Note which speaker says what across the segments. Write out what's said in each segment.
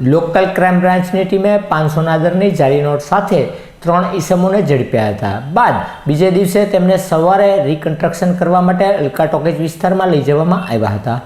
Speaker 1: Local crime બ્રાન્ચની ટીમે પાંચસોના દરની જારી નોટ સાથે ત્રણ ઈસમોને ઝડપ્યા હતા. બાદ બીજે દિવસે તેમને સવારે રિકન્સ્ટ્રક્શન કરવા માટે અલકા ટોકેજ વિસ્તારમાં લઈ જવામાં આવ્યા હતા.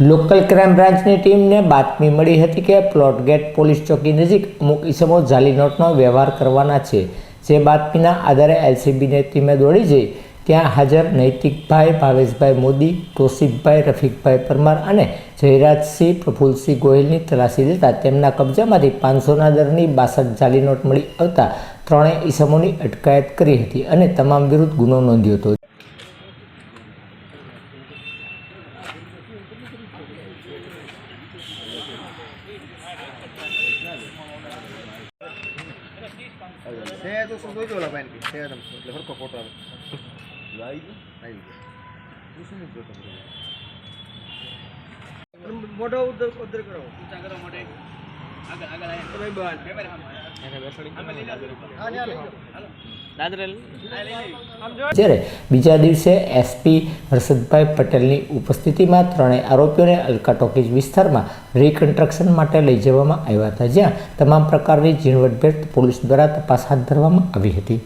Speaker 1: લોકલ ક્રાઇમ બ્રાન્ચની ટીમને બાતમી મળી હતી કે પ્લોટ ગેટ પોલીસ ચોકી નજીક અમુક ઈસમો જાલી નોટનો વ્યવહાર કરવાના છે. જે બાતમીના આધારે એલસીબીની ટીમે દોડી જઈ ત્યાં હાજર નૈતિકભાઈ, ભાવેશભાઈ મોદી તોસીફભાઈ રફીકભાઈ પરમાર અને જયરાજસિંહ પ્રફુલસિંહ ગોહિલની તલાશી લેતા તેમના કબજામાંથી પાંચસોના દરની બાસઠ જાલી નોટ મળી આવતા ત્રણેય ઈસમોની અટકાયત કરી હતી અને તમામ વિરુદ્ધ ગુનો નોંધ્યો હતો.
Speaker 2: તો શું કે છે તમ એટલે હરકો ફોટો આવે. આવી ગયો આવી ગયો શું કરો. ઊંચા આગળ આગળ ભાઈ બહાર. પેપર લઈ જાઓ દાદરેલ
Speaker 1: જ્યારે બીજા દિવસે એસપી હર્ષદભાઈ પટેલની ઉપસ્થિતિમાં ત્રણેય આરોપીઓને અલકા ટોકીજ વિસ્તારમાં રિકન્સ્ટ્રક્શન માટે લઈ જવામાં આવ્યા હતા જ્યાં તમામ પ્રકારની ઝીણવટભેર પોલીસ દ્વારા તપાસ હાથ ધરવામાં આવી હતી.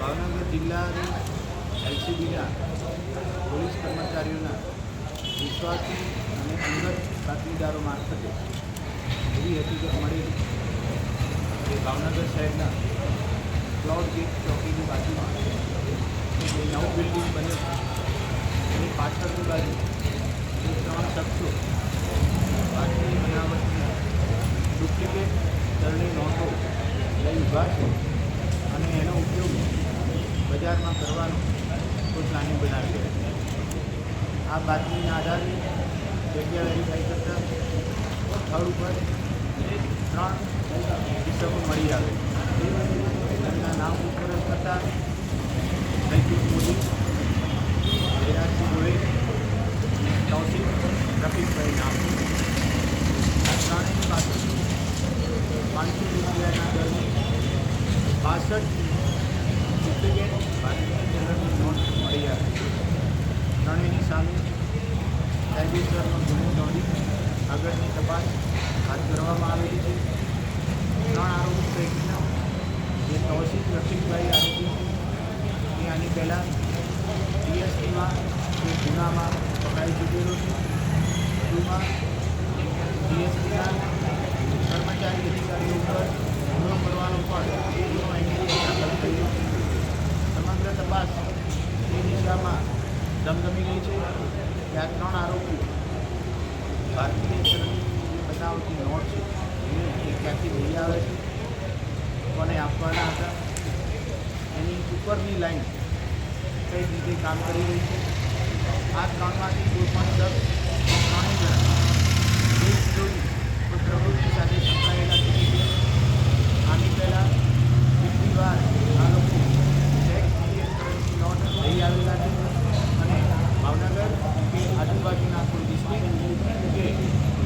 Speaker 2: ભાવનગર જિલ્લાની એલસીબીના પોલીસ કર્મચારીઓના વિશ્વાસી અને અંગત બાતમીદારો મારફતે એવી હકીકત મળી કે ભાવનગર શહેરના ક્લાઉડ ગેટ ચોકીની બાજુમાં જે નવું બિલ્ડિંગ બને છે એની પાછળની બાજુ જે ત્રણ શખ્સો દરની નોટો લઈ ઊભા છે અને એનો ઉપયોગ બજારમાં કરવાનો કોઈ પ્લાનિંગ બનાવી રહ્યા છે. આ બાતમીના આધારે જગ્યા વેરીફાઈ કરતાં સ્થળ ઉપર ત્રણ કિસ્સાઓ મળી આવે એમના નામ ઉપર કરતાં નૈતિક મોદી જયરાજસિંહ ગોહિલ અને તૌસિફ રફીકભાઈ નામ આ ત્રણેયની પાસેથી પાંચસો રૂપિયાના દરની બાસઠ ડુપ્લિકેટ ભારતીય ચલણની નોટ ત્રણેયની સામે કાયદેસરનો ગુનો નોંધી આગળની તપાસ હાથ ધરવામાં આવેલી છે ત્રણ આરોપી પૈકીના જે તૌસિફ રફીકભાઈ આરોપી છે એ આની પહેલાં ડીએસપીમાં કે ગુનામાં પકડાઈ ચૂકેલો છે વધુમાં ડીએસપીના કર્મચારી અધિકારીઓ ઉપર હુમલો કરવાનો પણ ગુનો એની દાખલ થયેલો છે સમગ્ર તપાસ એ દિશામાં ધમધમી ગઈ છે આ ત્રણ આરોપી ભારતીય ચલણની બનાવતી નોટ છે. એ ક્યાંથી લઈ આવે છે? કોને આપવાના હતા? એની ઉપરની લાઈન કઈ રીતે કામ કરી રહી છે? આ ત્રણમાંથી કોઈ પણ શખ્સ ત્રણેય જણા એક જોડી કોઈ પ્રવૃત્તિ સાથે સંકળાયેલા છે કે કેમ? આની પહેલાં કેટલી વાર આ લોકો ચેક ઇન્ડિયન કરન્સી નોટ લઈ આવેલા છે અને ભાવનગર કે આજુબાજુના કોઈ ડિસ્ટ્રિક્ટ કે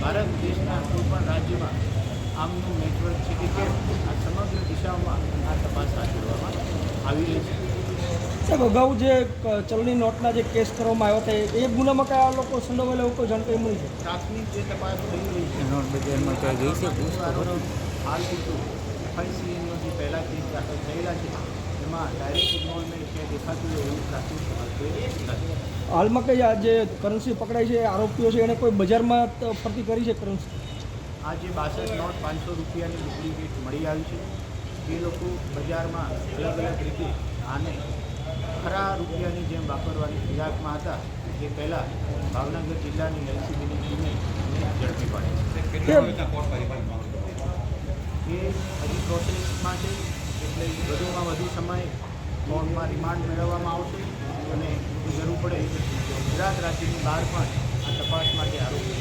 Speaker 2: ભારત દેશના કોઈ પણ રાજ્યમાં આમનું નેટવર્ક છે કે કેમ આ સમગ્ર દિશાઓમાં આ તપાસ હાથ ધરવામાં આવી છે.
Speaker 3: સાહેબ અગાઉ જે ચલણી નોટના જે કેસ કરવામાં આવ્યા હતા એ ગુનામાં કયા લોકો સંડોવાયેલા કોઈ જાણકારી મળી છે?
Speaker 2: પ્રાથમિક જે તપાસ થઈ રહી છે નોટ બજારમાં ક્યાં ગઈ છે હાલ પૂરતું એફઆઈસીનો જે પહેલા કેસ દાખલ થયેલા છે. એમાં ડાયરેક્ટ ઇન્વોલ્વમેન્ટ ક્યાંય દેખાતું હોય એવું પ્રાથમિક તપાસ નથી
Speaker 3: હાલમાં કઈ આ જે કરન્સી પકડાઈ છે આરોપીઓ છે એને કોઈ બજારમાં ફરતી કરી છે કરન્સી
Speaker 2: આ જે બાસઠ નોટ પાંચસો રૂપિયાની ડુપ્લિકેટ મળી આવી છે. એ લોકો બજારમાં અલગ અલગ રીતે આને ખરા રૂપિયાની જેમ વાપરવાની ફિરાકમાં હતા એ પહેલાં ભાવનગર જિલ્લાની એલસીબીની ટીમે ઝડપી પાડી છે. એ હજી પ્રોસેસમાં છે એટલે વધુમાં વધુ સમય કોર્ટમાં રિમાન્ડ મેળવવામાં આવશે અને જરૂર પડે ગુજરાત રાજ્યની બહાર પણ આ તપાસ માટે આરોપી